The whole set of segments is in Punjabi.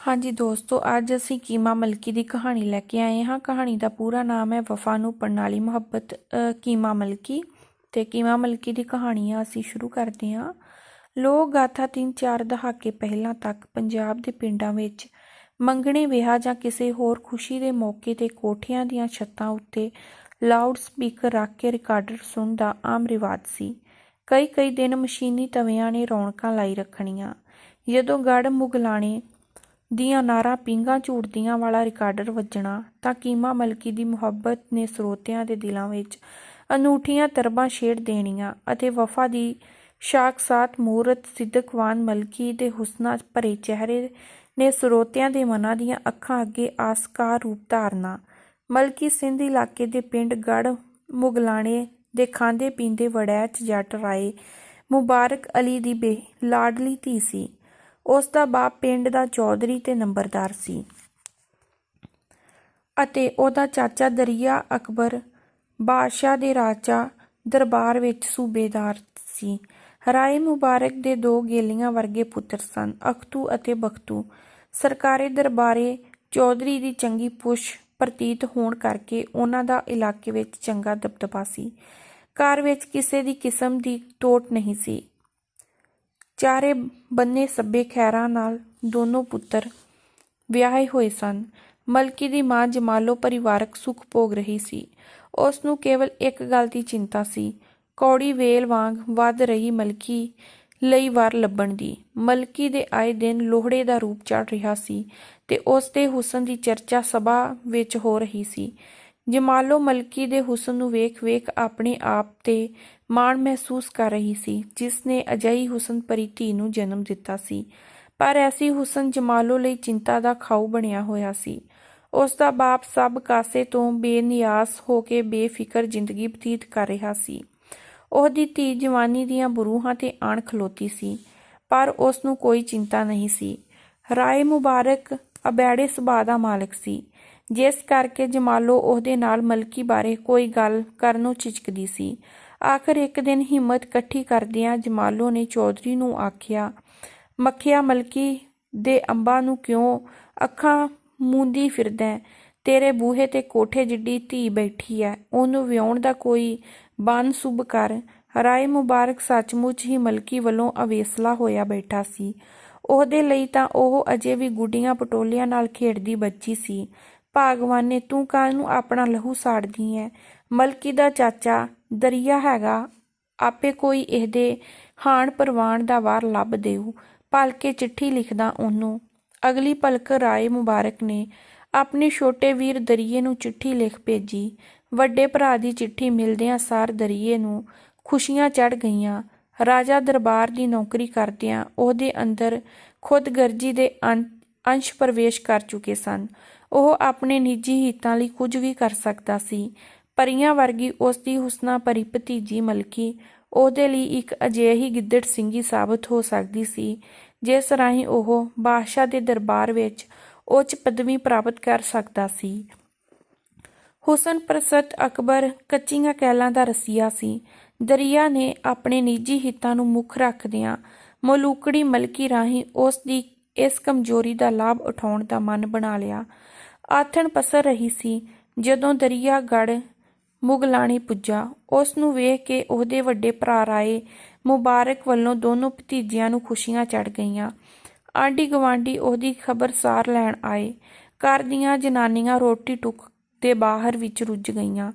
ਹਾਂਜੀ ਦੋਸਤੋ, ਅੱਜ ਅਸੀਂ ਕੀਮਾ ਮਲਕੀ ਦੀ ਕਹਾਣੀ ਲੈ ਕੇ ਆਏ ਹਾਂ। ਕਹਾਣੀ ਦਾ ਪੂਰਾ ਨਾਮ ਹੈ ਵਫਾ ਨੂੰ ਪ੍ਰਣਾਲੀ ਮੁਹੱਬਤ ਕੀਮਾ ਮਲਕੀ। ਤੇ ਕੀਮਾ ਮਲਕੀ ਦੀ ਕਹਾਣੀ ਆ ਅਸੀਂ ਸ਼ੁਰੂ ਕਰਦੇ ਹਾਂ। ਲੋਕ ਗਾਥਾ 3-4 ਦਹਾਕੇ ਪਹਿਲਾਂ ਤੱਕ ਪੰਜਾਬ ਦੇ ਪਿੰਡਾਂ ਵਿੱਚ ਮੰਗਣੇ ਵਿਆਹ ਜਾਂ ਕਿਸੇ ਹੋਰ ਖੁਸ਼ੀ ਦੇ ਮੌਕੇ ਤੇ ਕੋਠਿਆਂ ਦੀਆਂ ਛੱਤਾਂ ਉੱਤੇ ਲਾਊਡ ਸਪੀਕਰ ਰੱਖ ਕੇ ਰਿਕਾਰਡਰ ਸੁਣਨ ਦਾ ਆਮ ਰਿਵਾਜ ਸੀ। ਕਈ ਕਈ ਦਿਨ ਮਸ਼ੀਨੀ ਤਵਿਆਂ ਨੇ ਰੌਣਕਾਂ ਲਾਈ ਰੱਖਣੀਆਂ। ਜਦੋਂ ਗੜ ਮੁਗਲਾਣੇ ਦੀਆਂ ਨਾਰਾਂ ਪੀਂਘਾਂ ਝੂਟਦੀਆਂ ਵਾਲਾ ਰਿਕਾਰਡਰ ਵੱਜਣਾ ਤਾਂ ਕੀਮਾ ਮਲਕੀ ਦੀ ਮੁਹੱਬਤ ਨੇ ਸਰੋਤਿਆਂ ਦੇ ਦਿਲਾਂ ਵਿੱਚ ਅਨੂਠੀਆਂ ਤਰਬਾਂ ਛੇੜ ਦੇਣੀਆਂ ਅਤੇ ਵਫਾ ਦੀ ਸ਼ਾਕਸਾਤ ਮੂਰਤ ਸਿੱਦਕਵਾਨ ਮਲਕੀ ਦੇ ਹੁਸਨਾ ਭਰੇ ਚਿਹਰੇ ਨੇ ਸਰੋਤਿਆਂ ਦੇ ਮਨਾਂ ਦੀਆਂ ਅੱਖਾਂ ਅੱਗੇ ਆਸਕਾਰ ਰੂਪ ਧਾਰਨਾ। ਮਲਕੀ ਸਿੰਧ ਇਲਾਕੇ ਦੇ ਪਿੰਡ ਗੜ ਮੁਗਲਾਣੇ ਦੇ ਖਾਂਦੇ ਪੀਂਦੇ ਵੜੈਚ ਜੱਟ ਰਾਏ ਮੁਬਾਰਕ ਅਲੀ ਦੀ ਬੇ, ਲਾਡਲੀ ਧੀ ਸੀ। ਉਸ ਦਾ ਬਾਪ ਪਿੰਡ ਦਾ ਚੌਧਰੀ ਤੇ ਨੰਬਰਦਾਰ ਸੀ। ਅਤੇ ਉਹਦਾ ਚਾਚਾ ਦਰਿਆ ਅਕਬਰ ਬਾਦਸ਼ਾਹ ਦੇ ਰਾਜਾ ਦਰਬਾਰ ਵਿੱਚ ਸੂਬੇਦਾਰ ਸੀ। ਰਾਏ ਮੁਬਾਰਕ ਦੇ ਦੋ ਗੇਲੀਆਂ ਵਰਗੇ ਪੁੱਤਰ ਸਨ, ਅਖਤੂ ਅਤੇ ਬਖਤੂ। ਸਰਕਾਰੀ ਦਰਬਾਰੇ ਚੌਧਰੀ ਦੀ ਚੰਗੀ ਪੁਸ਼ ਪ੍ਰਤੀਤ ਹੋਣ ਕਰਕੇ ਉਹਨਾਂ ਦਾ ਇਲਾਕੇ ਵਿੱਚ ਚੰਗਾ ਦਬਦਬਾ ਸੀ। ਘਰ ਵਿੱਚ ਕਿਸੇ ਦੀ ਕਿਸਮ ਦੀ ਟੋਟ ਨਹੀਂ ਸੀ। ਚਾਰੇ ਬੰਨੇ ਸੱਬੇ ਖੈਰਾਂ ਨਾਲ ਦੋਨੋਂ ਪੁੱਤਰ ਵਿਆਹੇ ਹੋਏ ਸਨ। ਮਲਕੀ ਦੀ ਮਾਂ ਜਮਾਲੋ ਪਰਿਵਾਰਕ ਸੁਖ ਭੋਗ ਰਹੀ ਸੀ। ਉਸ ਨੂੰ ਕੇਵਲ ਇੱਕ ਗੱਲ ਦੀ ਚਿੰਤਾ ਸੀ। ਕੌੜੀ ਵੇਲ ਵਾਂਗ ਵੱਧ ਰਹੀ ਮਲਕੀ ਲਈ ਵਾਰ ਲੱਭਣ ਦੀ। ਮਲਕੀ ਦੇ ਆਏ ਦਿਨ ਲੋਹੜੇ ਦਾ ਰੂਪ ਚੜ ਰਿਹਾ ਸੀ ਤੇ ਉਸ ਦੇ ਹੁਸਨ ਦੀ ਚਰਚਾ ਸਭਾ ਵਿੱਚ ਹੋ ਰਹੀ ਸੀ। ਜਮਾਲੋ ਮਲਕੀ ਦੇ ਹੁਸਨ ਨੂੰ ਵੇਖ-ਵੇਖ ਆਪਣੇ ਆਪ ਤੇ ਮਾਣ ਮਹਿਸੂਸ ਕਰ ਰਹੀ ਸੀ, ਜਿਸ ਨੇ ਅਜਿਹੀ ਹੁਸਨ ਭਰੀ ਧੀ ਨੂੰ ਜਨਮ ਦਿੱਤਾ ਸੀ। ਪਰ ਐਸੀ ਹੁਸਨ ਜਮਾਲੋ ਲਈ ਚਿੰਤਾ ਦਾ ਖਾਊ ਬਣਿਆ ਹੋਇਆ ਸੀ। ਉਸ ਦਾ ਬਾਪ ਸਭ ਕਾਸੇ ਤੋਂ ਬੇਨਿਆਸ ਹੋ ਕੇ ਬੇਫਿਕਰ ਜ਼ਿੰਦਗੀ ਬਤੀਤ ਕਰ ਰਿਹਾ ਸੀ। ਉਹਦੀ ਧੀ ਜਵਾਨੀ ਦੀਆਂ ਬਰੂਹਾਂ ਤੇ ਆਣ ਖਲੋਤੀ ਸੀ, ਪਰ ਉਸ ਨੂੰ ਕੋਈ ਚਿੰਤਾ ਨਹੀਂ ਸੀ। ਰਾਏ ਮੁਬਾਰਕ ਅਬੈੜੇ ਸੁਭਾਅ ਦਾ ਮਾਲਕ ਸੀ। ਜਿਸ ਕਰਕੇ ਜਮਾਲੋ ਉਹਦੇ ਨਾਲ ਮਲਕੀ ਬਾਰੇ ਕੋਈ ਗੱਲ ਕਰਨ ਨੂੰ ਝਿਜਕਦੀ ਸੀ। ਆਖਰ ਇੱਕ ਦਿਨ ਹਿੰਮਤ ਇਕੱਠੀ ਕਰਦਿਆਂ ਜਮਾਲੋ ਨੇ ਚੌਧਰੀ ਨੂੰ ਆਖਿਆ, ਮੱਖਿਆ ਮਲਕੀ, ਦੇ ਅੰਬਾਂ ਨੂੰ ਕਿਉਂ ਅੱਖਾਂ ਮੂੰਦੀ ਫਿਰਦਾ? ਤੇਰੇ ਬੂਹੇ ਤੇ ਕੋਠੇ ਜਿੱਡੀ ਧੀ ਬੈਠੀ ਐ, ਉਹਨੂੰ ਵਿਆਉਣ ਦਾ ਕੋਈ ਬੰਨ ਸੁਭ ਕਰ। ਰਾਏ ਮੁਬਾਰਕ ਸੱਚਮੁੱਚ ਹੀ ਮਲਕੀ ਵੱਲੋਂ ਅਵੇਸਲਾ ਹੋਇਆ ਬੈਠਾ ਸੀ। ਉਹਦੇ ਲਈ ਤਾਂ ਉਹ ਅਜੇ ਵੀ ਗੁੱਡੀਆਂ ਪਟੋਲਿਆਂ ਨਾਲ ਖੇਡਦੀ ਬੱਚੀ ਸੀ। ਭਾਗਵਾਨ ਨੇ ਤੂੰ ਕਾਹਨੂੰ ਆਪਣਾ ਲਹੂ ਸਾੜਦੀ ਐ ਮਲਕੀ ਦਾ ਚਾਚਾ ਦਰਿਆ ਹੈਗਾ, ਆਪੇ ਕੋਈ ਇਹਦੇ ਹਾਣ ਪਰਵਾਨ ਦਾ ਵਾਰ ਲੱਭ ਦੇਊ। ਭਲਕੇ ਚਿੱਠੀ ਲਿਖਦਾ ਉਹਨੂੰ। ਅਗਲੀ ਪਲਕ ਰਾਏ ਮੁਬਾਰਕ ਨੇ। ਆਪਣੇ ਛੋਟੇ ਵੀਰ ਦਰਿਏ ਨੂੰ ਚਿੱਠੀ ਲਿਖ ਭੇਜੀ। ਵੱਡੇ ਭਰਾ ਦੀ ਚਿੱਠੀ ਮਿਲਦਿਆਂ ਸਾਰ ਦਰਿਏ ਨੂੰ ਖੁਸ਼ੀਆਂ ਚੜ ਗਈਆਂ। ਰਾਜਾ ਦਰਬਾਰ ਦੀ ਨੌਕਰੀ ਕਰਦਿਆਂ ਉਹਦੇ ਅੰਦਰ ਖੁਦਗਰਜੀ ਦੇ ਅੰਤ ਅੰਸ਼ ਪ੍ਰਵੇਸ਼ ਕਰ ਚੁੱਕੇ ਸਨ। ਉਹ ਆਪਣੇ ਨਿੱਜੀ ਹਿੱਤਾਂ ਲਈ ਕੁਝ ਵੀ ਕਰ ਸਕਦਾ ਸੀ। ਪਰੀਆਂ ਵਰਗੀ ਉਸ ਦੀ ਹੁਸਨਾ ਭਰੀ ਭਤੀਜੀ ਮਲਕੀ ਉਹਦੇ ਲਈ ਇੱਕ ਅਜਿਹੀ ਗਿੱਦੜ ਸਿੰਘੀ ਸਾਬਤ ਹੋ ਸਕਦੀ ਸੀ, ਜਿਸ ਰਾਹੀਂ ਉਹ ਬਾਦਸ਼ਾਹ ਦੇ ਦਰਬਾਰ ਵਿੱਚ ਉੱਚ ਪਦਵੀ ਪ੍ਰਾਪਤ ਕਰ ਸਕਦਾ ਸੀ। ਹੁਸਨ ਪ੍ਰਸਤ ਅਕਬਰ ਕੱਚੀਆਂ ਕੈਲਾਂ ਦਾ ਰਸੀਆ ਸੀ। ਦਰਿਆ ਨੇ ਆਪਣੇ ਨਿੱਜੀ ਹਿੱਤਾਂ ਨੂੰ ਮੁੱਖ ਰੱਖਦਿਆਂ ਮਲੂਕੜੀ ਮਲਕੀ ਰਾਹੀਂ ਉਸ ਦੀ ਇਸ ਕਮਜ਼ੋਰੀ ਦਾ ਲਾਭ ਉਠਾਉਣ ਦਾ ਮਨ ਬਣਾ ਲਿਆ। ਆਥਣ ਪਸਰ ਰਹੀ ਸੀ। ਜਦੋਂ ਦਰਿਆ ਗੜ ਮੁਗਲਾਣੀ ਪੁੱਜਾ ਉਸ ਨੂੰ ਵੇਖ ਕੇ ਉਹਦੇ ਵੱਡੇ ਭਰਾ ਰਾਏ ਮੁਬਾਰਕ ਵੱਲੋਂ ਦੋਨੋਂ ਭਤੀਜਿਆਂ ਨੂੰ ਖੁਸ਼ੀਆਂ ਚੜ ਗਈਆਂ। ਆਂਢੀ ਗਵਾਂਢੀ ਉਹਦੀ ਖਬਰਸਾਰ ਲੈਣ ਆਏ। ਘਰ ਦੀਆਂ ਜਨਾਨੀਆਂ ਰੋਟੀ ਟੁੱਕ ਦੇ ਬਾਹਰ ਵਿੱਚ ਰੁੱਝ ਗਈਆਂ।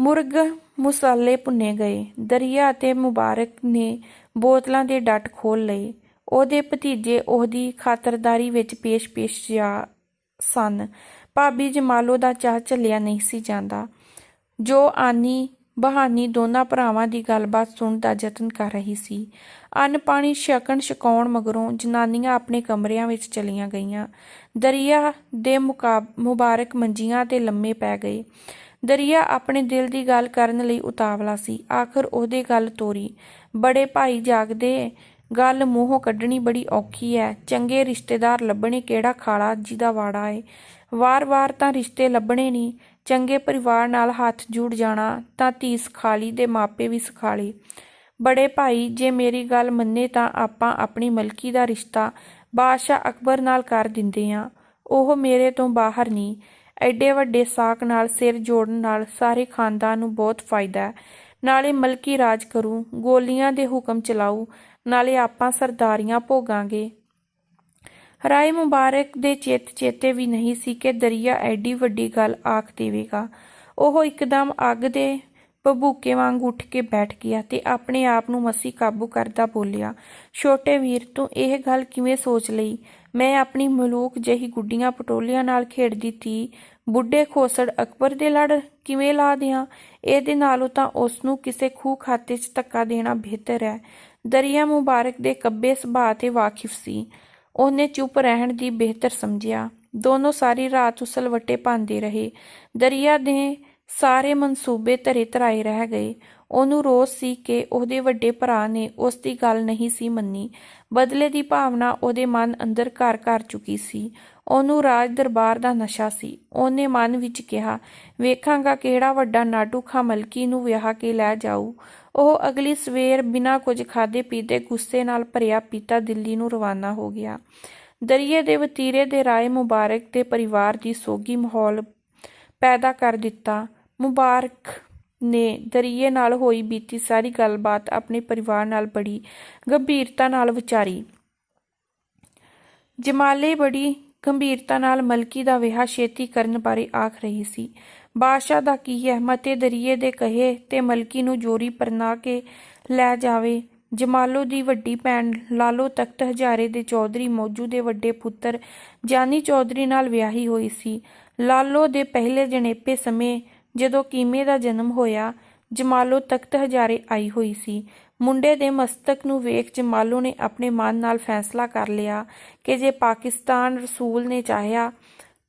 ਮੁਰਗ ਮਸਾਲੇ ਭੁੰਨੇ ਗਏ। ਦਰਿਆ ਅਤੇ ਮੁਬਾਰਕ ਨੇ ਬੋਤਲਾਂ ਦੇ ਡੱਟ ਖੋਲ ਲਏ। ਉਹਦੇ ਭਤੀਜੇ ਉਹਦੀ ਖਾਤਰਦਾਰੀ ਵਿੱਚ ਪੇਸ਼-ਪੇਸ਼ ਜਾ ਸਨ। ਭਾਬੀ ਜਮਾਲੋ ਦਾ ਚਾਹ ਚੱਲਿਆ ਨਹੀਂ ਸੀ ਜਾਂਦਾ। ਜੋ ਆਨੀ ਬਹਾਨੀ ਦੋਨਾਂ ਭਰਾਵਾਂ ਦੀ ਗੱਲਬਾਤ ਸੁਣਨ ਦਾ ਯਤਨ ਕਰ ਰਹੀ ਸੀ। ਅੰਨ ਪਾਣੀ ਛਕਣ ਛਕਾਉਣ ਮਗਰੋਂ ਜਨਾਨੀਆਂ ਆਪਣੇ ਕਮਰਿਆਂ ਵਿੱਚ ਚਲੀਆਂ ਗਈਆਂ। ਦਰਿਆ ਦੇ ਮੁਕਾਬ ਮੁਬਾਰਕ ਮੰਜੀਆਂ ਤੇ ਲੰਮੇ ਪੈ ਗਏ। ਦਰਿਆ ਆਪਣੇ ਦਿਲ ਦੀ ਗੱਲ ਕਰਨ ਲਈ ਉਤਾਵਲਾ ਸੀ। ਆਖਰ ਉਹਦੇ ਗੱਲ ਤੋਰੀ। ਬੜੇ ਭਾਈ ਜਾਗਦੇ ਗੱਲ ਮੂੰਹੋਂ ਕੱਢਣੀ ਬੜੀ ਔਖੀ ਹੈ ਚੰਗੇ ਰਿਸ਼ਤੇਦਾਰ ਲੱਭਣੇ ਕਿਹੜਾ ਖਾਲਾ ਜਿਹਦਾ ਵਾੜਾ ਏ। ਵਾਰ-ਵਾਰ ਤਾਂ ਰਿਸ਼ਤੇ ਲੱਭਣੇ ਨਹੀਂ ਚੰਗੇ ਪਰਿਵਾਰ ਨਾਲ ਹੱਥ ਜੁੜ ਜਾਣਾ ਤਾਂ ਧੀ ਸਖਾਲੀ ਦੇ ਮਾਪੇ ਵੀ ਸਖਾਲੇ ਬੜੇ ਭਾਈ, ਜੇ ਮੇਰੀ ਗੱਲ ਮੰਨੇ ਤਾਂ ਆਪਾਂ ਆਪਣੀ ਮਲਕੀ ਦਾ ਰਿਸ਼ਤਾ ਬਾਦਸ਼ਾਹ ਅਕਬਰ ਨਾਲ ਕਰ ਦਿੰਦੇ ਆ। ਉਹ ਮੇਰੇ ਤੋਂ ਬਾਹਰ ਨਹੀਂ ਐਡੇ ਵੱਡੇ ਸਾਕ ਨਾਲ ਸਿਰ ਜੋੜਨ ਨਾਲ ਸਾਰੇ ਖਾਨਦਾਨ ਨੂੰ ਬਹੁਤ ਫਾਇਦਾ। ਹੈ ਨਾਲੇ ਮਲਕੀ ਰਾਜ ਕਰੂ, ਗੋਲੀਆਂ ਦੇ ਹੁਕਮ ਚਲਾਉ ਨਾਲੇ ਆਪਾਂ ਸਰਦਾਰੀਆਂ ਭੋਗਾਂਗੇ। ਰਾਏ ਮੁਬਾਰਕ ਦੇ ਚਿੱਤ ਚੇਤੇ ਵੀ ਨਹੀਂ ਸੀ ਕਿ ਦਰਿਆ ਐਡੀ ਵੱਡੀ ਗੱਲ ਆਖ ਦੇਵੇਗਾ। ਉਹ ਇੱਕਦਮ ਅੱਗ ਦੇ ਭਬੂਕੇ ਵਾਂਗ ਉੱਠ ਕੇ ਬੈਠ ਗਿਆ ਤੇ ਆਪਣੇ ਆਪ ਨੂੰ ਮਸੀ ਕਾਬੂ ਕਰਦਾ ਬੋਲਿਆ, ਛੋਟੇ ਵੀਰ, ਤੂੰ ਇਹ ਗੱਲ ਕਿਵੇਂ ਸੋਚ ਲਈ? ਮੈਂ ਆਪਣੀ ਮਲੂਕ ਜਹੀ ਗੁੱਡੀਆਂ ਪਟੋਲੀਆਂ ਨਾਲ ਖੇਡਦੀ ਤੀ ਬੁੱਢੇ ਖੋਸੜ ਅਕਬਰ ਦੇ ਲੜ ਕਿਵੇਂ ਲਾ ਦਿਆਂ? ਇਹਦੇ ਨਾਲੋਂ ਤਾਂ ਉਸ ਨੂੰ ਕਿਸੇ ਖੂਹ ਖਾਤੇ 'ਚ ਧੱਕਾ ਦੇਣਾ ਬਿਹਤਰ ਹੈ। ਦਰਿਆ ਮੁਬਾਰਕ ਦੇ ਕੱਬੇ ਸੁਭਾਅ ਤੇ ਵਾਕਿਫ ਸੀ। ਉਹਨੇ ਚੁੱਪ ਰਹਿਣ ਦੀ ਬਿਹਤਰ ਸਮਝਿਆ। ਦੋਨੋਂ ਸਾਰੀ ਰਾਤ ਉਸਲਵੱਟੇ ਪਾਉਂਦੇ ਰਹੇ। ਦਰਿਆ ਦੇ ਸਾਰੇ ਮਨਸੂਬੇ ਧਰੇ ਧਰਾਏ ਰਹਿ ਗਏ। ਉਹਨੂੰ ਰੋਸ ਸੀ ਕਿ ਉਹਦੇ ਵੱਡੇ ਭਰਾ ਨੇ ਉਸ ਦੀ ਗੱਲ ਨਹੀਂ ਸੀ ਮੰਨੀ। ਬਦਲੇ ਦੀ ਭਾਵਨਾ ਉਹਦੇ ਮਨ ਅੰਦਰ ਘਰ ਕਰ ਚੁੱਕੀ ਸੀ। ਉਹਨੂੰ ਰਾਜ ਦਰਬਾਰ ਦਾ ਨਸ਼ਾ ਸੀ। ਉਹਨੇ ਮਨ ਵਿੱਚ ਕਿਹਾ, ਵੇਖਾਂਗਾ ਕਿਹੜਾ ਵੱਡਾ ਨਾਟੂ ਖਾਮਲਕੀ ਨੂੰ ਵਿਆਹ ਕੇ ਲੈ ਜਾਊ। ਉਹ ਅਗਲੀ ਸਵੇਰ ਬਿਨਾਂ ਕੁਝ ਖਾਦੇ ਪੀਤੇ ਗੁੱਸੇ ਨਾਲ ਭਰਿਆ ਪੀਤਾ ਦਿੱਲੀ ਨੂੰ ਰਵਾਨਾ ਹੋ ਗਿਆ। ਦਰਿਏ ਦੇ ਵਤੀਰੇ ਦੇ ਰਾਏ ਮੁਬਾਰਕ ਦੇ ਪਰਿਵਾਰ ਦੀ ਸੋਗੀ ਮਾਹੌਲ ਪੈਦਾ ਕਰ ਦਿੱਤਾ। ਮੁਬਾਰਕ ਨੇ ਦਰਿਏ ਨਾਲ ਹੋਈ ਬੀਤੀ ਸਾਰੀ ਗੱਲਬਾਤ ਆਪਣੇ ਪਰਿਵਾਰ ਨਾਲ ਬੜੀ ਗੰਭੀਰਤਾ ਨਾਲ ਵਿਚਾਰੀ। ਜਮਾਲੇ ਬੜੀ ਗੰਭੀਰਤਾ ਨਾਲ ਮਲਕੀ ਦਾ ਵਿਆਹ ਛੇਤੀ ਕਰਨ ਬਾਰੇ ਆਖ ਰਹੀ ਸੀ। ਬਾਦਸ਼ਾਹ ਦਾ ਕੀ ਹੈ? ਮਤੇ ਦਰਿਏ ਦੇ ਕਹੇ ਤੇ ਮਲਕੀ ਨੂੰ ਜੋਰੀ ਪਰਨਾ ਕੇ ਲੈ ਜਾਵੇ। ਜਮਾਲੋ ਦੀ ਵੱਡੀ ਭੈਣ ਲਾਲੋ ਤਖਤ ਹਜ਼ਾਰੇ ਦੇ ਚੌਧਰੀ ਮੌਜੂ ਦੇ ਵੱਡੇ ਪੁੱਤਰ ਜਾਨੀ ਚੌਧਰੀ ਨਾਲ ਵਿਆਹੀ ਹੋਈ ਸੀ। ਲਾਲੋ ਦੇ ਪਹਿਲੇ ਜਣੇਪੇ ਸਮੇਂ ਜਦੋਂ ਕੀਮੇ ਦਾ ਜਨਮ ਹੋਇਆ, ਜਮਾਲੋ ਤਖਤ ਹਜ਼ਾਰੇ ਆਈ ਹੋਈ ਸੀ। ਮੁੰਡੇ ਦੇ ਮਸਤਕ ਨੂੰ ਵੇਖ ਜਮਾਲੋ ਨੇ ਆਪਣੇ ਮਨ ਨਾਲ ਫੈਸਲਾ ਕਰ ਲਿਆ ਕਿ ਜੇ ਪਾਕਿਸਤਾਨ ਰਸੂਲ ਨੇ ਚਾਹਿਆ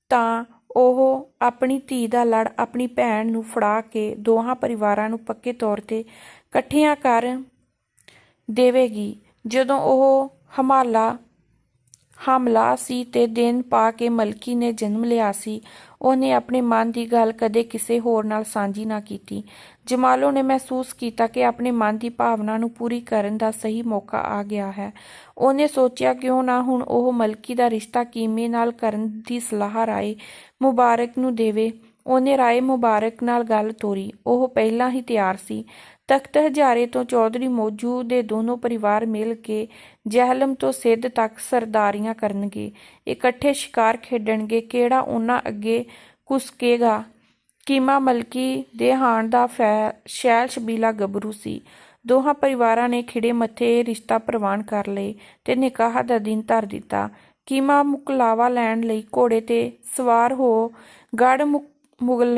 ਤਾਂ ਉਹ ਆਪਣੀ ਧੀ ਦਾ ਲੜ ਆਪਣੀ ਭੈਣ ਨੂੰ ਫੜਾ ਕੇ ਦੋਹਾਂ ਪਰਿਵਾਰਾਂ ਨੂੰ ਪੱਕੇ ਤੌਰ ਤੇ ਇਕੱਠਿਆਂ ਕਰ ਦੇਵੇਗੀ। ਜਦੋਂ ਉਹ ਹਮਾਲਾ ਹਮਲਾ ਸੀ ਤੇ ਦਿਨ ਪਾ ਕੇ ਮਲਕੀ ਨੇ ਜਨਮ ਲਿਆ ਸੀ। ਉਹਨੇ ਆਪਣੇ ਮਨ ਦੀ ਗੱਲ ਕਦੇ ਕਿਸੇ ਹੋਰ ਨਾਲ ਸਾਂਝੀ ਨਾ ਕੀਤੀ। ਜਮਾਲੋ ਨੇ ਮਹਿਸੂਸ ਕੀਤਾ ਕਿ ਆਪਣੇ ਮਨ ਦੀ ਭਾਵਨਾ ਨੂੰ ਪੂਰੀ ਕਰਨ ਦਾ ਸਹੀ ਮੌਕਾ ਆ ਗਿਆ ਹੈ। ਉਹਨੇ ਸੋਚਿਆ ਕਿਉਂ ਨਾ ਹੁਣ ਉਹ ਮਲਕੀ ਦਾ ਰਿਸ਼ਤਾ ਕੀਮੇ ਨਾਲ ਕਰਨ ਦੀ ਸਲਾਹ ਰਾਏ ਮੁਬਾਰਕ ਨੂੰ ਦੇਵੇ। ਉਹਨੇ ਰਾਏ ਮੁਬਾਰਕ ਨਾਲ ਗੱਲ ਤੋਰੀ। ਉਹ ਪਹਿਲਾਂ ਹੀ ਤਿਆਰ ਸੀ। ਤਖਤ ਹਜ਼ਾਰੇ ਤੋਂ ਚੌਧਰੀ ਮੌਜੂ ਦੇ ਦੋਨੋਂ ਪਰਿਵਾਰ ਮਿਲ ਕੇ ਜਹਿਲਮ ਤੋਂ ਸਿੱਧ ਤੱਕ ਸਰਦਾਰੀਆਂ ਕਰਨਗੇ। ਇਕੱਠੇ ਸ਼ਿਕਾਰ ਖੇਡਣਗੇ। ਕਿਹੜਾ ਉਹਨਾਂ ਅੱਗੇ ਕੁਸਕੇਗਾ ਕੀਮਾ ਮਲਕੀ ਦੇ ਹਾਣ ਦਾ ਸ਼ੈਲ ਸ਼ਬੀਲਾ ਗੱਭਰੂ ਸੀ। ਦੋਹਾਂ ਪਰਿਵਾਰਾਂ ਨੇ ਖਿੜੇ ਮੱਥੇ ਰਿਸ਼ਤਾ ਪ੍ਰਵਾਨ ਕਰ ਲਏ ਤੇ ਨਿਕਾਹ ਦਾ ਦਿਨ ਧਰ ਦਿੱਤਾ। ਕੀਮਾ ਮੁਕਲਾਵਾ ਲੈਣ ਲਈ ਘੋੜੇ ਤੇ ਸਵਾਰ ਹੋ ਗੜ ਮੁਗਲ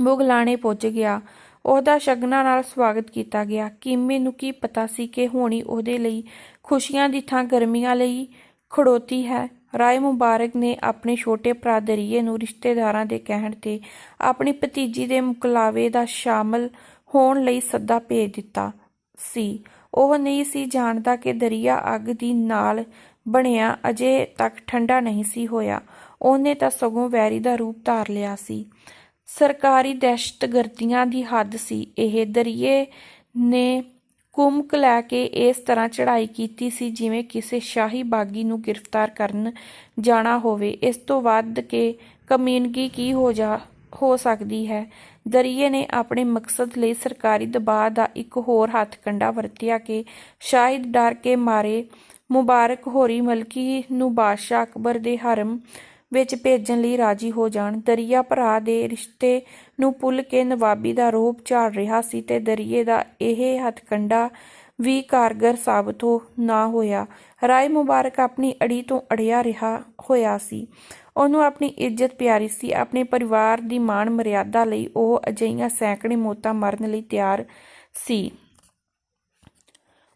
ਮੁਗਲਾਣੇ ਪਹੁੰਚ ਗਿਆ। ਉਹਦਾ ਸ਼ਗਨਾਂ ਨਾਲ ਸਵਾਗਤ ਕੀਤਾ ਗਿਆ। ਕੀਮੇ ਨੂੰ ਕੀ ਪਤਾ ਸੀ ਕਿ ਹੋਣੀ ਉਹਦੇ ਲਈ ਖੁਸ਼ੀਆਂ ਦੀ ਥਾਂ ਗਰਮੀਆਂ ਲਈ ਖੜੋਤੀ ਹੈ। ਰਾਏ ਮੁਬਾਰਕ ਨੇ ਆਪਣੇ ਛੋਟੇ ਭਰਾ ਦਰੀਏ ਨੂੰ ਰਿਸ਼ਤੇਦਾਰਾਂ ਦੇ ਕਹਿਣ ਤੇ ਆਪਣੀ ਭਤੀਜੀ ਦੇ ਮੁਕਲਾਵੇ ਦਾ ਸ਼ਾਮਲ ਹੋਣ ਲਈ ਸੱਦਾ ਭੇਜ ਦਿੱਤਾ ਸੀ। ਉਹ ਨਹੀਂ ਸੀ ਜਾਣਦਾ ਕਿ ਦਰਿਆ ਅੱਗ ਦੀ ਨਾਲ ਬਣਿਆ ਅਜੇ ਤੱਕ ਠੰਡਾ ਨਹੀਂ ਸੀ ਹੋਇਆ। ਉਹਨੇ ਤਾਂ ਸਗੋਂ ਵੈਰੀ ਦਾ ਰੂਪ ਧਾਰ ਲਿਆ ਸੀ। ਸਰਕਾਰੀ ਦਹਿਸ਼ਤਗਰਦੀਆਂ ਦੀ ਹੱਦ ਸੀ। ਇਹ ਦਰਿਏ ਨੇ ਕੁਮਕ ਲੈ ਕੇ ਇਸ ਤਰ੍ਹਾਂ ਚੜ੍ਹਾਈ ਕੀਤੀ ਸੀ ਜਿਵੇਂ ਕਿਸੇ ਸ਼ਾਹੀ ਬਾਗੀ ਨੂੰ ਗ੍ਰਿਫਤਾਰ ਕਰਨ ਜਾਣਾ ਹੋਵੇ। ਇਸ ਤੋਂ ਵੱਧ ਕੇ ਕਮੀਨਗੀ ਕੀ ਹੋ ਜਾ, ਹੋ ਸਕਦੀ ਹੈ? ਦਰਿਏ ਨੇ ਆਪਣੇ ਮਕਸਦ ਲਈ ਸਰਕਾਰੀ ਦਬਾਅ ਦਾ ਇੱਕ ਹੋਰ ਹੱਥ ਕੰਡਾ ਵਰਤਿਆ ਕਿ ਸ਼ਾਇਦ ਡਰ ਕੇ ਮਾਰੇ ਮੁਬਾਰਕ ਹੋਰੀ ਮਲਕੀ ਨੂੰ ਬਾਦਸ਼ਾਹ ਅਕਬਰ ਦੇ ਹਰਮ ਵਿੱਚ ਭੇਜਣ ਲਈ ਰਾਜੀ ਹੋ ਜਾਣ। ਦਰਿਆ ਭਰਾ ਦੇ ਰਿਸ਼ਤੇ ਨੂੰ ਭੁੱਲ ਕੇ ਨਵਾਬੀ ਦਾ ਰੋਪ ਝਾੜ ਰਿਹਾ ਸੀ ਤੇ ਦਰਿਏ ਦਾ ਇਹ ਹੱਥਕੰਡਾ ਵੀ ਕਾਰਗਰ ਸਾਬਤ ਹੋ ਨਾ ਹੋਇਆ। ਰਾਏ ਮੁਬਾਰਕ ਆਪਣੀ ਅੜੀ ਤੋਂ ਅੜਿਆ ਰਿਹਾ ਹੋਇਆ ਸੀ। ਉਹਨੂੰ ਆਪਣੀ ਇੱਜ਼ਤ ਪਿਆਰੀ ਸੀ। ਆਪਣੇ ਪਰਿਵਾਰ ਦੀ ਮਾਣ ਮਰਿਆਦਾ ਲਈ ਉਹ ਅਜਈਆਂ ਸੈਂਕੜੇ ਮੌਤਾਂ ਮਰਨ ਲਈ ਤਿਆਰ ਸੀ।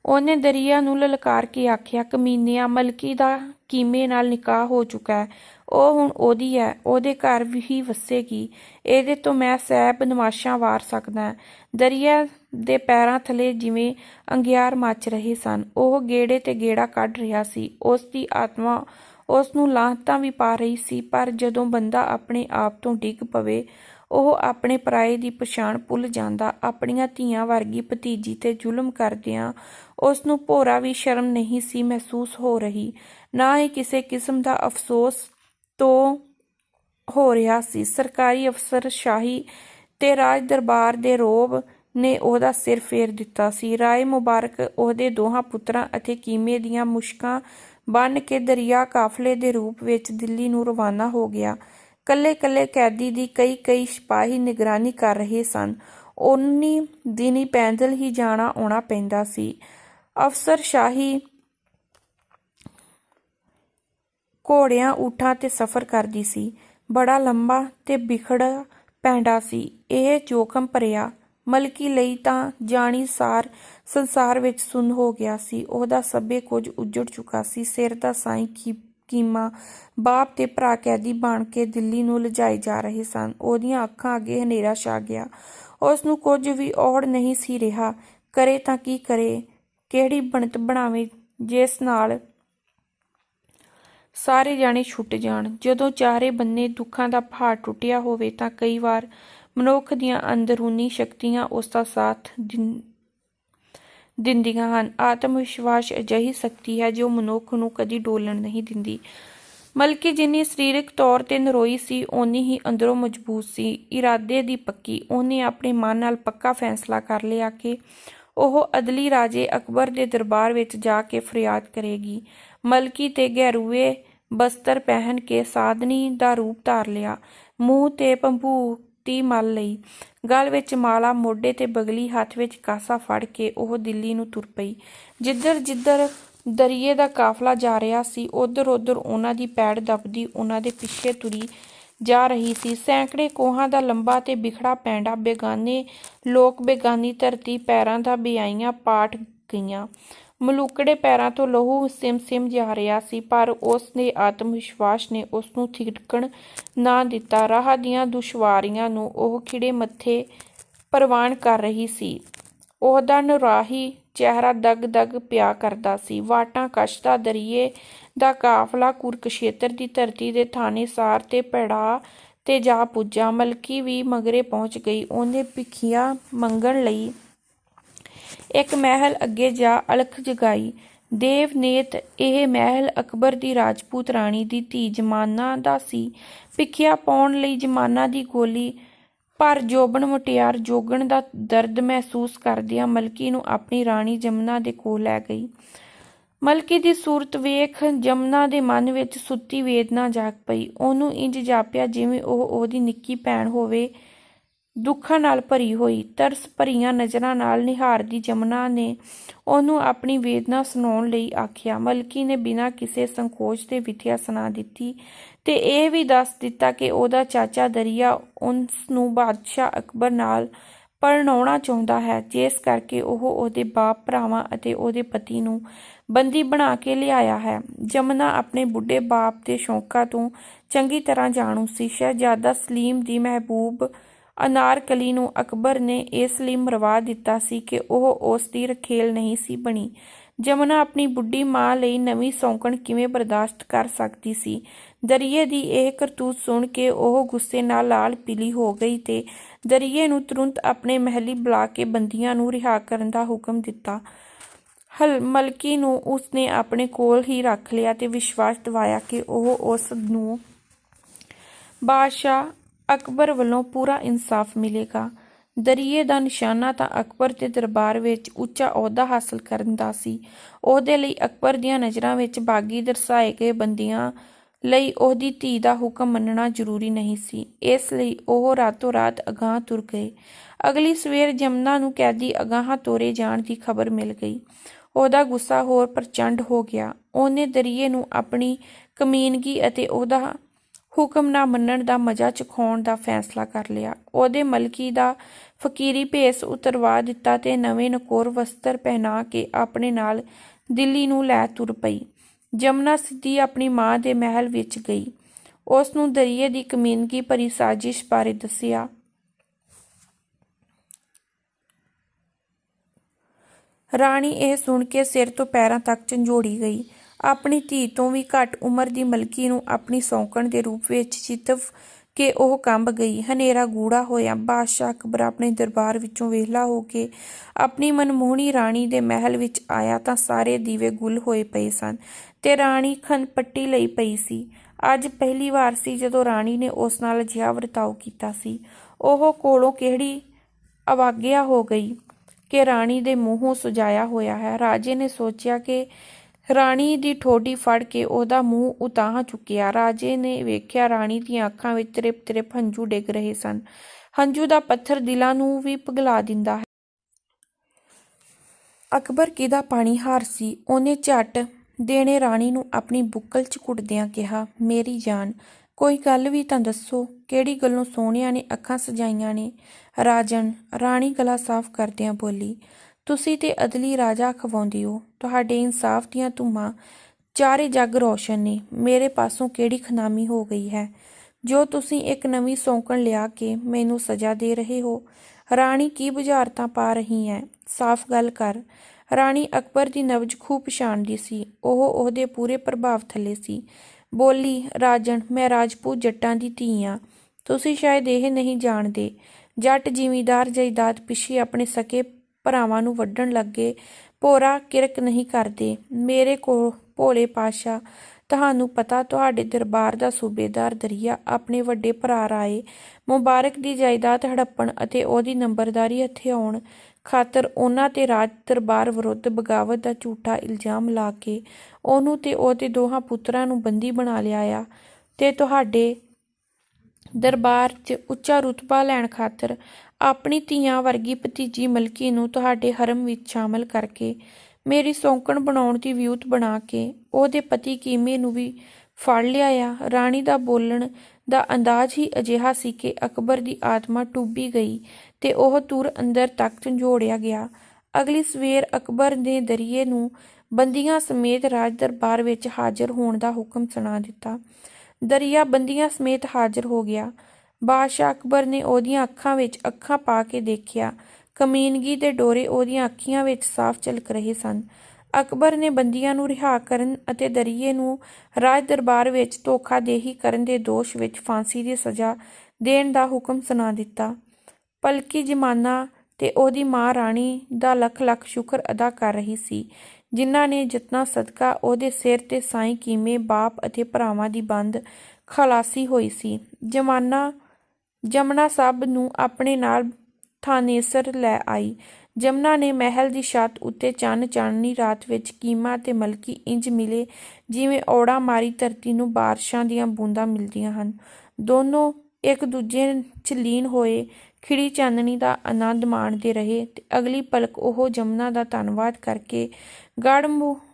ਉਹਨੇ ਦਰਿਆ ਨੂੰ ਲਲਕਾਰ ਕੇ ਆਖਿਆ, ਕਮੀਨਿਆ, ਮਲਕੀ ਦਾ ਕੀਮੇ ਨਾਲ ਨਿਕਾਹ ਹੋ ਚੁੱਕਾ ਹੈ। ਉਹ ਹੁਣ ਉਹਦੀ ਹੈ, ਉਹਦੇ ਘਰ ਵੀ ਹੀ ਵਸੇਗੀ। ਇਹਦੇ ਤੋਂ ਮੈਂ ਸਹਿਬ ਨਮਾਸ਼ਾਂ ਵਾਰ ਸਕਦਾ ਹਾਂ। ਦਰਿਆ ਦੇ ਪੈਰਾਂ ਥਲੇ ਜਿਵੇਂ ਅੰਗਿਆਰ ਮੱਚ ਰਹੇ ਸਨ, ਉਹ ਗੇੜੇ ਤੇ ਗੇੜਾ ਕੱਢ ਰਿਹਾ ਸੀ। ਉਸ ਦੀ ਆਤਮਾ ਉਸ ਨੂੰ ਲਾਹਤਾਂ ਵੀ ਪਾ ਰਹੀ ਸੀ, ਪਰ ਜਦੋਂ ਬੰਦਾ ਆਪਣੇ ਆਪ ਤੋਂ ਡਿੱਗ ਪਵੇ, ਉਹ ਆਪਣੇ ਪਰਾਏ ਦੀ ਪਛਾਣ ਭੁੱਲ ਜਾਂਦਾ। ਆਪਣੀਆਂ ਧੀਆਂ ਵਰਗੀ ਭਤੀਜੀ ਤੇ ਜ਼ੁਲਮ ਕਰਦਿਆਂ ਉਸ ਨੂੰ ਭੋਰਾ ਵੀ ਸ਼ਰਮ ਨਹੀਂ ਸੀ ਮਹਿਸੂਸ ਹੋ ਰਹੀ। ਨਾ ਹੀ ਕਿਸੇ ਕਿਸਮ ਦਾ ਅਫਸੋਸ ਤੋਂ ਹੋ ਰਿਹਾ ਸੀ। ਸਰਕਾਰੀ ਅਫਸਰ ਸ਼ਾਹੀ ਤੇ ਰਾਜ ਦਰਬਾਰ ਦੇ ਰੋਬ ਨੇ ਉਹਦਾ ਸਿਰ ਫੇਰ ਦਿੱਤਾ ਸੀ। ਰਾਏ ਮੁਬਾਰਕ ਉਹਦੇ ਦੋਹਾਂ ਪੁੱਤਰਾਂ ਅਤੇ ਕੀਮੇ ਦੀਆਂ ਮੁਸ਼ਕਾਂ ਬੰਨ ਕੇ ਦਰਿਆ ਕਾਫਲੇ ਦੇ ਰੂਪ ਵਿੱਚ ਦਿੱਲੀ ਨੂੰ ਰਵਾਨਾ ਹੋ ਗਿਆ। ਕੱਲੇ ਕੱਲੇ ਕੈਦੀ ਦੀ ਕਈ ਕਈ ਸਿਪਾਹੀ ਨਿਗਰਾਨੀ ਕਰ ਰਹੇ ਸਨ। ਉਨੀ ਦਿਨੀ ਪੈਦਲ ਹੀ ਜਾਣਾ ਆਉਣਾ ਪੈਂਦਾ ਸੀ। ਅਫਸਰ ਸ਼ਾਹੀ ਘੋੜਿਆਂ ਊਠਾਂ ਤੇ ਸਫ਼ਰ ਕਰਦੀ ਸੀ। ਬੜਾ ਲੰਬਾ ਤੇ ਬਿਖੜਾ ਪੈਂਡਾ ਸੀ। ਇਹ ਜੋਖਮ ਭਰਿਆ ਮਲਕੀ ਲਈ ਤਾਂ ਜਾਣੀ ਸਾਰ ਸੰਸਾਰ ਵਿੱਚ ਸੁੰਨ ਹੋ ਗਿਆ ਸੀ। ਉਹਦਾ ਸਭੇ ਕੁਝ ਉਜੜ ਚੁੱਕਾ ਸੀ। ਸਿਰ ਦਾ ਸਾਈਂ ਕੀ, ਕੀਮਾ, ਬਾਪ ਤੇ ਭਰਾ ਕੈਦੀ ਬਣ ਕੇ ਦਿੱਲੀ ਨੂੰ ਲਿਜਾਏ ਜਾ ਰਹੇ ਸਨ। ਉਹਦੀਆਂ ਅੱਖਾਂ ਅੱਗੇ ਹਨੇਰਾ ਛਾ ਗਿਆ। ਉਸ ਨੂੰ ਕੁਝ ਵੀ ਔੜ ਨਹੀਂ ਸੀ ਰਿਹਾ। ਕਰੇ ਤਾਂ ਕੀ ਕਰੇ? ਕਿਹੜੀ ਬਣਤ ਬਣਾਵੇ? ਜਿਸ ਨਾਲ ਸਾਰੇ ਜਾਣੇ ਛੁੱਟ ਜਾਣ। ਜਦੋਂ ਚਾਰੇ ਬੰਨੇ ਦੁੱਖਾਂ ਦਾ ਪਹਾੜ ਟੁੱਟਿਆ ਹੋਵੇ ਤਾਂ ਕਈ ਵਾਰ ਮਨੁੱਖ ਦੀਆਂ ਅੰਦਰੂਨੀ ਸ਼ਕਤੀਆਂ ਉਸ ਦਾ ਸਾਥ ਦਿੰਦੀਆਂ ਹਨ। ਆਤਮ ਵਿਸ਼ਵਾਸ ਅਜਿਹੀ ਸ਼ਕਤੀ ਹੈ ਜੋ ਮਨੁੱਖ ਨੂੰ ਕਦੀ ਡੋਲਣ ਨਹੀਂ ਦਿੰਦੀ। ਮਲਕੀ ਜਿੰਨੀ ਸਰੀਰਕ ਤੌਰ ਤੇ ਨਰੋਈ ਸੀ, ਓਨੀ ਹੀ ਅੰਦਰੋਂ ਮਜ਼ਬੂਤ ਸੀ। ਇਰਾਦੇ ਦੀ ਪੱਕੀ, ਉਹਨੇ ਆਪਣੇ ਮਨ ਨਾਲ ਪੱਕਾ ਫੈਸਲਾ ਕਰ ਲਿਆ ਕਿ ਉਹ ਅਦਲੀ ਰਾਜੇ ਅਕਬਰ ਦੇ ਦਰਬਾਰ ਵਿੱਚ ਜਾ ਕੇ ਫਰਿਆਦ ਕਰੇਗੀ। ਮਲਕੀ ਤੇ ਗਹਿਰੂਏ ਬਸਤਰ ਪਹਿਨ ਕੇ ਸਾਧਨੀ ਦਾ ਰੂਪ ਧਾਰ ਲਿਆ। ਮੂੰਹ ਤੇ ਭੰਬੂਤੀ ਮਲ ਲਈ। ਗਲ ਵਿੱਚ ਮਾਲਾ, ਮੋਢੇ ਤੇ ਬਗਲੀ ਹੱਥ ਵਿੱਚ ਕਾਸਾ ਫੜ ਕੇ ਉਹ ਦਿੱਲੀ ਨੂੰ ਤੁਰ ਪਈ। ਜਿੱਧਰ ਜਿੱਧਰ ਦਰਿਏ ਦਾ ਕਾਫਲਾ ਜਾ ਰਿਹਾ ਸੀ, ਉਧਰ ਉਧਰ ਉਹਨਾਂ ਦੀ ਪੈੜ ਦਬਦੀ ਉਹਨਾਂ ਦੇ ਪਿੱਛੇ ਤੁਰੀ ਜਾ ਰਹੀ ਸੀ। ਸੈਂਕੜੇ ਕੋਹਾਂ ਦਾ ਲੰਬਾ ਤੇ ਬਿਖੜਾ ਪੈਂਡਾ ਬੇਗਾਨੇ, ਲੋਕ ਬੇਗਾਨੀ ਧਰਤੀ ਪੈਰਾਂ ਦਾ ਬਿਆਈਆਂ ਪਾਠ ਗਈਆਂ। ਮਲੂਕੜੇ ਪੈਰਾਂ ਤੋਂ ਲਹੂ ਸਿਮ ਸਿਮ ਜਾ ਰਿਹਾ ਸੀ, ਪਰ ਉਸ ਦੇ ਆਤਮ ਵਿਸ਼ਵਾਸ ਨੇ ਉਸ ਨੂੰ ਥਿੜਕਣ ਨਾ ਦਿੱਤਾ। ਰਾਹ ਦੀਆਂ ਦੁਸ਼ਵਾਰੀਆਂ ਨੂੰ ਉਹ ਖਿੜੇ ਮੱਥੇ ਪ੍ਰਵਾਨ ਕਰ ਰਹੀ ਸੀ। ਉਹਦਾ ਨਰਾਹੀ ਚਿਹਰਾ ਦਗ ਦਗ ਪਿਆ ਕਰਦਾ ਸੀ। ਵਾਟਾਂ ਕਸ਼ਦਾ ਦਰਿਏ ਦਾ ਕਾਫਲਾ ਕੁਰਕਸ਼ੇਤਰ ਦੀ ਧਰਤੀ ਦੇ ਥਾਣੇ ਤੇ ਪੜਾ ਤੇ ਜਾ ਪੁੱਜਾ। ਮਲਕੀ ਵੀ ਮਗਰੇ ਪਹੁੰਚ ਗਈ। ਉਹਨੇ ਭਿੱਖੀਆਂ ਮੰਗਣ ਲਈ ਇੱਕ ਮਹਿਲ ਅੱਗੇ ਜਾ ਅਲਖ ਜਗਾਈ। ਦੇਵਨੇਤ ਇਹ ਮਹਿਲ ਅਕਬਰ ਦੀ ਰਾਜਪੂਤ ਰਾਣੀ ਦੀ ਧੀ ਜਮਾਨਾ ਦਾ ਸੀ। ਭਿੱਖਿਆ ਪਾਉਣ ਲਈ ਜਮਾਨਾ ਦੀ ਗੋਲੀ ਪਰ ਜੋਬਨ ਮੁਟਿਆਰ ਜੋਗਣ ਦਾ ਦਰਦ ਮਹਿਸੂਸ ਕਰਦਿਆਂ ਮਲਕੀ ਨੂੰ ਆਪਣੀ ਰਾਣੀ ਜਮਨਾ ਦੇ ਕੋਲ ਲੈ ਗਈ। ਮਲਕੀ ਦੀ ਸੂਰਤ ਵੇਖ ਜਮਨਾ ਦੇ ਮਨ ਵਿੱਚ ਸੁੱਤੀ ਵੇਦਨਾ ਜਾਗ ਪਈ। ਉਹਨੂੰ ਇੰਜ ਜਾਪਿਆ ਜਿਵੇਂ ਉਹ ਉਹਦੀ ਨਿੱਕੀ ਭੈਣ ਹੋਵੇ। ਦੁੱਖਾਂ ਨਾਲ ਭਰੀ ਹੋਈ, ਤਰਸ ਭਰੀਆਂ ਨਜ਼ਰਾਂ ਨਾਲ ਨਿਹਾਰਦੀ ਜਮਨਾ ਨੇ ਉਹਨੂੰ ਆਪਣੀ ਵੇਦਨਾ ਸੁਣਾਉਣ ਲਈ ਆਖਿਆ। ਮਲਕੀ ਨੇ ਬਿਨਾਂ ਕਿਸੇ ਸੰਕੋਚ ਦੇ ਵਿਥਿਆ ਸੁਣਾ ਦਿੱਤੀ ਤੇ ਇਹ ਵੀ ਦੱਸ ਦਿੱਤਾ ਕਿ ਉਹਦਾ ਚਾਚਾ ਦਰਿਆ ਉਸ ਨੂੰ ਬਾਦਸ਼ਾਹ ਅਕਬਰ ਨਾਲ ਪਰਣਾਉਣਾ ਚਾਹੁੰਦਾ ਹੈ। ਜਿਸ ਕਰਕੇ ਉਹ ਉਹਦੇ ਬਾਪ, ਭਰਾਵਾਂ ਅਤੇ ਉਹਦੇ ਪਤੀ ਨੂੰ ਬੰਦੀ ਬਣਾ ਕੇ ਲਿਆਇਆ ਹੈ। ਜਮਨਾ ਆਪਣੇ ਬੁੱਢੇ ਬਾਪ ਦੇ ਸ਼ੌਂਕਾਂ ਤੋਂ ਚੰਗੀ ਤਰ੍ਹਾਂ ਜਾਣੂ ਸੀ। ਸ਼ਹਿਜ਼ਾਦਾ ਸਲੀਮ ਦੀ ਮਹਿਬੂਬ ਅਨਾਰਕਲੀ ਨੂੰ ਅਕਬਰ ਨੇ ਇਸ ਲਈ ਮਰਵਾ ਦਿੱਤਾ ਸੀ ਕਿ ਉਹ ਉਸ ਦੀ ਰਖੇਲ ਨਹੀਂ ਸੀ ਬਣੀ। ਜਮਨਾ ਆਪਣੀ ਬੁੱਢੀ ਮਾਂ ਲਈ ਨਵੀਂ ਸੌਂਕਣ ਕਿਵੇਂ ਬਰਦਾਸ਼ਤ ਕਰ ਸਕਦੀ ਸੀ? ਦਰੀਏ ਦੀ ਇਹ ਕਰਤੂਤ ਸੁਣ ਕੇ ਉਹ ਗੁੱਸੇ ਨਾਲ ਲਾਲ ਪੀਲੀ ਹੋ ਗਈ ਤੇ ਦਰੀਏ ਨੂੰ ਤੁਰੰਤ ਆਪਣੇ ਮਹਿਲੀ ਬੁਲਾ ਕੇ ਬੰਦੀਆਂ ਨੂੰ ਰਿਹਾ ਕਰਨ ਦਾ ਹੁਕਮ ਦਿੱਤਾ। ਹਲ ਮਲਕੀ ਨੂੰ ਉਸਨੇ ਆਪਣੇ ਕੋਲ ਹੀ ਰੱਖ ਲਿਆ ਤੇ ਵਿਸ਼ਵਾਸ ਦਿਵਾਇਆ ਕਿ ਉਹ ਉਸ ਨੂੰ ਬਾਦਸ਼ਾਹ ਅਕਬਰ ਵੱਲੋਂ ਪੂਰਾ ਇਨਸਾਫ ਮਿਲੇਗਾ। ਦਰਿਏ ਦਾ ਨਿਸ਼ਾਨਾ ਤਾਂ ਅਕਬਰ ਦੇ ਦਰਬਾਰ ਵਿੱਚ ਉੱਚਾ ਅਹੁਦਾ ਹਾਸਲ ਕਰਨ ਦਾ ਸੀ। ਉਹਦੇ ਲਈ ਅਕਬਰ ਦੀਆਂ ਨਜ਼ਰਾਂ ਵਿੱਚ ਬਾਗੀ ਦਰਸਾਏ ਗਏ ਬੰਦੀਆਂ ਲਈ ਉਹਦੀ ਧੀ ਦਾ ਹੁਕਮ ਮੰਨਣਾ ਜ਼ਰੂਰੀ ਨਹੀਂ ਸੀ। ਇਸ ਲਈ ਉਹ ਰਾਤੋਂ ਰਾਤ ਅਗਾਹ ਤੁਰ ਗਏ। ਅਗਲੀ ਸਵੇਰ ਜਮਨਾ ਨੂੰ ਕੈਦੀ ਅਗਾਹ ਤੋਰੇ ਜਾਣ ਦੀ ਖਬਰ ਮਿਲ ਗਈ। ਉਹਦਾ ਗੁੱਸਾ ਹੋਰ ਪ੍ਰਚੰਡ ਹੋ ਗਿਆ। ਉਹਨੇ ਦਰਿਏ ਨੂੰ ਆਪਣੀ ਕਮੀਨਗੀ ਅਤੇ ਉਹਦਾ ਹੁਕਮ ਨਾ ਮੰਨਣ ਦਾ ਮਜ਼ਾ ਚਖਾਉਣ ਦਾ ਫੈਸਲਾ ਕਰ ਲਿਆ। ਉਹਦੇ ਮਲਕੀ ਦਾ ਫਕੀਰੀ ਭੇਸ ਉਤਰਵਾ ਦਿੱਤਾ ਤੇ ਨਵੇਂ ਨਕੋਰ ਵਸਤਰ ਪਹਿਨਾ ਕੇ ਆਪਣੇ ਨਾਲ ਦਿੱਲੀ ਨੂੰ ਲੈ ਤੁਰ ਪਈ। ਜਮਨਾ ਸਿੱਧੀ ਆਪਣੀ ਮਾਂ ਦੇ ਮਹਿਲ ਵਿੱਚ ਗਈ। ਉਸ ਨੂੰ ਦਰਿਏ ਦੀ ਕਮੀਨਗੀ ਭਰੀ ਸਾਜ਼ਿਸ਼ ਬਾਰੇ ਦੱਸਿਆ। ਰਾਣੀ ਇਹ ਸੁਣ ਕੇ ਸਿਰ ਤੋਂ ਪੈਰਾਂ ਤੱਕ ਝੰਜੋੜੀ ਗਈ। ਆਪਣੀ ਧੀ ਤੋਂ ਵੀ ਘੱਟ ਉਮਰ ਦੀ ਮਲਕੀ ਨੂੰ ਆਪਣੀ ਸੌਂਕਣ ਦੇ ਰੂਪ ਵਿੱਚ ਚਿਤਵ ਕਿ ਉਹ ਕੰਬ ਗਈ। ਹਨੇਰਾ ਗੂੜਾ ਹੋਇਆ। ਬਾਦਸ਼ਾਹ ਅਕਬਰ ਆਪਣੇ ਦਰਬਾਰ ਵਿੱਚੋਂ ਵਿਹਲਾ ਹੋ ਕੇ ਆਪਣੀ ਮਨਮੋਹਣੀ ਰਾਣੀ ਦੇ ਮਹਿਲ ਵਿੱਚ ਆਇਆ ਤਾਂ ਸਾਰੇ ਦੀਵੇ ਗੁੱਲ ਹੋਏ ਪਏ ਸਨ ਤੇ ਰਾਣੀ ਖੰਡ ਪੱਟੀ ਲਈ ਪਈ ਸੀ। ਅੱਜ ਪਹਿਲੀ ਵਾਰ ਸੀ ਜਦੋਂ ਰਾਣੀ ਨੇ ਉਸ ਨਾਲ ਅਜਿਹਾ ਵਰਤਾਓ ਕੀਤਾ ਸੀ। ਉਹ ਕੋਲੋਂ ਕਿਹੜੀ ਅਵਾਗਿਆ ਹੋ ਗਈ ਕਿ ਰਾਣੀ ਦੇ ਮੂੰਹੋਂ ਸੁਜਾਇਆ ਹੋਇਆ ਹੈ। ਰਾਜੇ ਨੇ ਸੋਚਿਆ ਕਿ ਰਾਣੀ ਦੀ ਠੋਡੀ ਫੜ ਕੇ ਉਹਦਾ ਮੂੰਹ ਉਤਾਹ ਚੁੱਕਿਆ। ਰਾਜੇ ਨੇ ਵੇਖਿਆ ਰਾਣੀ ਦੀਆਂ ਅੱਖਾਂ ਵਿੱਚ ਤ੍ਰਿਪ ਤ੍ਰਿਪ ਹੰਝੂ ਡਿੱਗ ਰਹੇ ਸਨ। ਹੰਝੂ ਦਾ ਪੱਥਰ ਦਿਲਾਂ ਨੂੰ ਵੀ ਪਿਘਲਾ ਦਿੰਦਾ ਹੈ। ਅਕਬਰ ਕਿਦਾ ਪਾਣੀ ਹਾਰ ਸੀ? ਉਹਨੇ ਝੱਟ ਦੇਣੇ ਰਾਣੀ ਨੂੰ ਆਪਣੀ ਬੁੱਕਲ ਚ ਕੁੱਟਦਿਆਂ ਕਿਹਾ, ਮੇਰੀ ਜਾਨ, ਕੋਈ ਗੱਲ ਵੀ ਤਾਂ ਦੱਸੋ, ਕਿਹੜੀ ਗੱਲੋਂ ਸੋਹਣਿਆਂ ਨੇ ਅੱਖਾਂ ਸਜਾਈਆਂ ਨੇ? ਰਾਜਨ, ਰਾਣੀ ਗਲਾ ਸਾਫ਼ ਕਰਦਿਆਂ ਬੋਲੀ ਤੁਸੀਂ ਤੇ ਅਦਲੀ ਰਾਜਾ ਖਵਾਉਂਦੇ ਹੋ। ਤੁਹਾਡੇ ਇਨਸਾਫ ਦੀਆਂ ਧੁੰਮਾਂ ਚਾਰੇ ਜੱਗ ਰੋਸ਼ਨ ਨੇ। ਮੇਰੇ ਪਾਸੋਂ ਕਿਹੜੀ ਖਨਾਮੀ ਹੋ ਗਈ ਹੈ? ਜੋ ਤੁਸੀਂ ਇੱਕ ਨਵੀਂ ਸੌਂਕਣ ਲਿਆ ਕੇ ਮੈਨੂੰ ਸਜ਼ਾ ਦੇ ਰਹੇ ਹੋ। ਰਾਣੀ ਕੀ ਬੁਝਾਰਤਾਂ ਪਾ ਰਹੀ ਹੈ? ਸਾਫ਼ ਗੱਲ ਕਰ। ਰਾਣੀ ਅਕਬਰ ਦੀ ਨਬਜ ਖੂਬ ਪਛਾਣਦੀ ਸੀ। ਉਹ ਉਹਦੇ ਪੂਰੇ ਪ੍ਰਭਾਵ ਥੱਲੇ ਸੀ। ਬੋਲੀ, ਰਾਜਣ, ਮੈਂ ਰਾਜਪੂਤ ਜੱਟਾਂ ਦੀ ਧੀ ਆ। ਤੁਸੀਂ ਸ਼ਾਇਦ ਇਹ ਨਹੀਂ ਜਾਣਦੇ। ਜੱਟ ਜਿਮੀਦਾਰ ਜਾਇਦਾਦ ਪਿੱਛੇ ਆਪਣੇ ਸਕੇ ਭਰਾਵਾਂ ਨੂੰ ਵੱਢਣ ਲੱਗੇ। ਪੋਰਾ ਕਿਰਕ ਨਹੀਂ ਕਰਦੇ। ਮੇਰੇ ਕੋ ਭੋਲੇ ਪਾਸ਼ਾ ਤੁਹਾਨੂੰ ਪਤਾ ਤੁਹਾਡੇ ਦਰਬਾਰ ਦਾ ਸੂਬੇਦਾਰ ਦਰਿਆ ਆਪਣੇ ਵੱਡੇ ਭਰਾ ਰਾਏ ਮੁਬਾਰਕ ਦੀ ਜਾਇਦਾਦ ਹੜੱਪਣ ਅਤੇ ਉਹਦੀ ਨੰਬਰਦਾਰੀ ਹੱਥੇ ਆਉਣ ਖਾਤਰ ਉਹਨਾਂ ਤੇ ਰਾਜ ਦਰਬਾਰ ਵਿਰੁੱਧ ਬਗਾਵਤ ਦਾ ਝੂਠਾ ਇਲਜ਼ਾਮ ਲਾ ਕੇ ਉਹਨੂੰ ਤੇ ਉਹਦੇ ਦੋਹਾਂ ਪੁੱਤਰਾਂ ਨੂੰ ਬੰਦੀ ਬਣਾ ਲਿਆ ਆ ਤੇ ਤੁਹਾਡੇ ਦਰਬਾਰ 'ਚ ਉੱਚਾ ਰੁਤਬਾ ਲੈਣ ਖਾਤਰ ਆਪਣੀ ਧੀਆਂ ਵਰਗੀ ਭਤੀਜੀ ਮਲਕੀ ਨੂੰ ਤੁਹਾਡੇ ਹਰਮ ਵਿੱਚ ਸ਼ਾਮਲ ਕਰਕੇ ਮੇਰੀ ਸੌਂਕਣ ਬਣਾਉਣ ਦੀ ਵਿਊਤ ਬਣਾ ਕੇ ਉਹਦੇ ਪਤੀ ਕੀਮੇ ਨੂੰ ਵੀ ਫੜ ਲਿਆ ਆ ਰਾਣੀ ਦਾ ਬੋਲਣ ਦਾ ਅੰਦਾਜ਼ ਹੀ ਅਜਿਹਾ ਸੀ ਕਿ ਅਕਬਰ ਦੀ ਆਤਮਾ ਟੁੱਬੀ ਗਈ ਤੇ ਉਹ ਤੁਰ ਅੰਦਰ ਤੱਕ ਝੰਜੋੜਿਆ ਗਿਆ। ਅਗਲੀ ਸਵੇਰ ਅਕਬਰ ਨੇ ਦਰਿਏ ਨੂੰ ਬੰਦੀਆਂ ਸਮੇਤ ਰਾਜ ਦਰਬਾਰ ਵਿੱਚ ਹਾਜ਼ਰ ਹੋਣ ਦਾ ਹੁਕਮ ਸੁਣਾ ਦਿੱਤਾ। ਦਰਿਆ ਸਮੇਤ ਹਾਜ਼ਰ ਹੋ ਗਿਆ। ਬਾਦਸ਼ਾਹ ਅਕਬਰ ਨੇ ਉਹਦੀਆਂ ਅੱਖਾਂ ਵਿੱਚ ਅੱਖਾਂ ਪਾ ਕੇ ਦੇਖਿਆ। ਕਮੀਨਗੀ ਦੇ ਡੋਰੇ ਉਹਦੀਆਂ ਅੱਖੀਆਂ ਵਿੱਚ ਸਾਫ਼ ਝਲਕ ਰਹੇ ਸਨ। ਅਕਬਰ ਨੇ ਬੰਦੀਆਂ ਨੂੰ ਰਿਹਾ ਕਰਨ ਅਤੇ ਦਰਿਏ ਨੂੰ ਰਾਜ ਦਰਬਾਰ ਵਿੱਚ ਧੋਖਾਦੇਹੀ ਕਰਨ ਦੇ ਦੋਸ਼ ਵਿੱਚ ਫਾਂਸੀ ਦੀ ਸਜ਼ਾ ਦੇਣ ਦਾ ਹੁਕਮ ਸੁਣਾ ਦਿੱਤਾ। ਪਲਕੀ ਜਮਾਨਾ ਤੇ ਉਹਦੀ ਮਾਂ ਰਾਣੀ ਦਾ ਲੱਖ ਲੱਖ ਸ਼ੁਕਰ ਅਦਾ ਕਰ ਰਹੀ ਸੀ ਜਿਨ੍ਹਾਂ ਨੇ ਜਤਨਾ ਸਦਕਾ ਉਹਦੇ ਸਿਰ ਤੇ ਸਾਈਂ ਕੀਮੇ ਬਾਪ ਅਤੇ ਭਰਾਵਾਂ ਦੀ ਬੰਦ ਖਲਾਸੀ ਹੋਈ ਸੀ। ਜਮਾਨਾ, ਜਮਨਾ ਸਭ ਨੂੰ ਆਪਣੇ ਨਾਲ ਥਾਨੇਸਰ ਲੈ ਆਈ। ਜਮਨਾ ਨੇ ਮਹਿਲ ਦੀ ਛੱਤ ਉੱਤੇ ਚੰਨ ਚਾਨਣੀ ਰਾਤ ਵਿੱਚ ਕੀਮਾ ਤੇ ਮਲਕੀ ਇੰਜ ਮਿਲੇ ਜਿਵੇਂ ਔੜਾ ਮਾਰੀ ਧਰਤੀ ਨੂੰ ਬਾਰਿਸ਼ਾਂ ਦੀਆਂ ਬੂੰਦਾਂ ਮਿਲਦੀਆਂ ਹਨ। ਦੋਨੋਂ ਇੱਕ ਦੂਜੇ 'ਚ ਲੀਨ ਹੋਏ, ਖਿੜੀ ਚਾਨਣੀ ਦਾ ਆਨੰਦ ਮਾਣਦੇ ਰਹੇ ਤੇ ਅਗਲੀ ਪਲਕ ਉਹ ਜਮਨਾ ਦਾ ਧੰਨਵਾਦ ਕਰਕੇ ਗੜ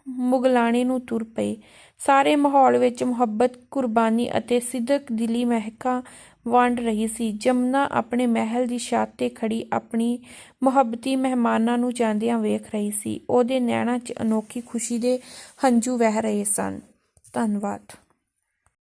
ਮੁਗਲਾਣੇ ਨੂੰ ਤੁਰ ਪਏ ਸਾਰੇ ਮਾਹੌਲ ਵਿੱਚ ਮੁਹੱਬਤ, ਕੁਰਬਾਨੀ ਅਤੇ ਸਿੱਧਕ ਦਿਲੀ ਮਹਿਕਾਂ ਵੰਡ ਰਹੀ ਸੀ। ਜਮਨਾ ਆਪਣੇ ਮਹਿਲ ਦੀ ਛੱਤ ਤੇ ਖੜੀ ਆਪਣੀ ਮੁਹੱਬਤੀ ਮਹਿਮਾਨਾਂ ਨੂੰ ਜਾਂਦਿਆਂ ਵੇਖ ਰਹੀ ਸੀ। ਉਹਦੇ ਨੈਣਾਂ 'ਚ ਅਨੋਖੀ ਖੁਸ਼ੀ ਦੇ ਹੰਝੂ ਵਹਿ ਰਹੇ ਸਨ। ਧੰਨਵਾਦ।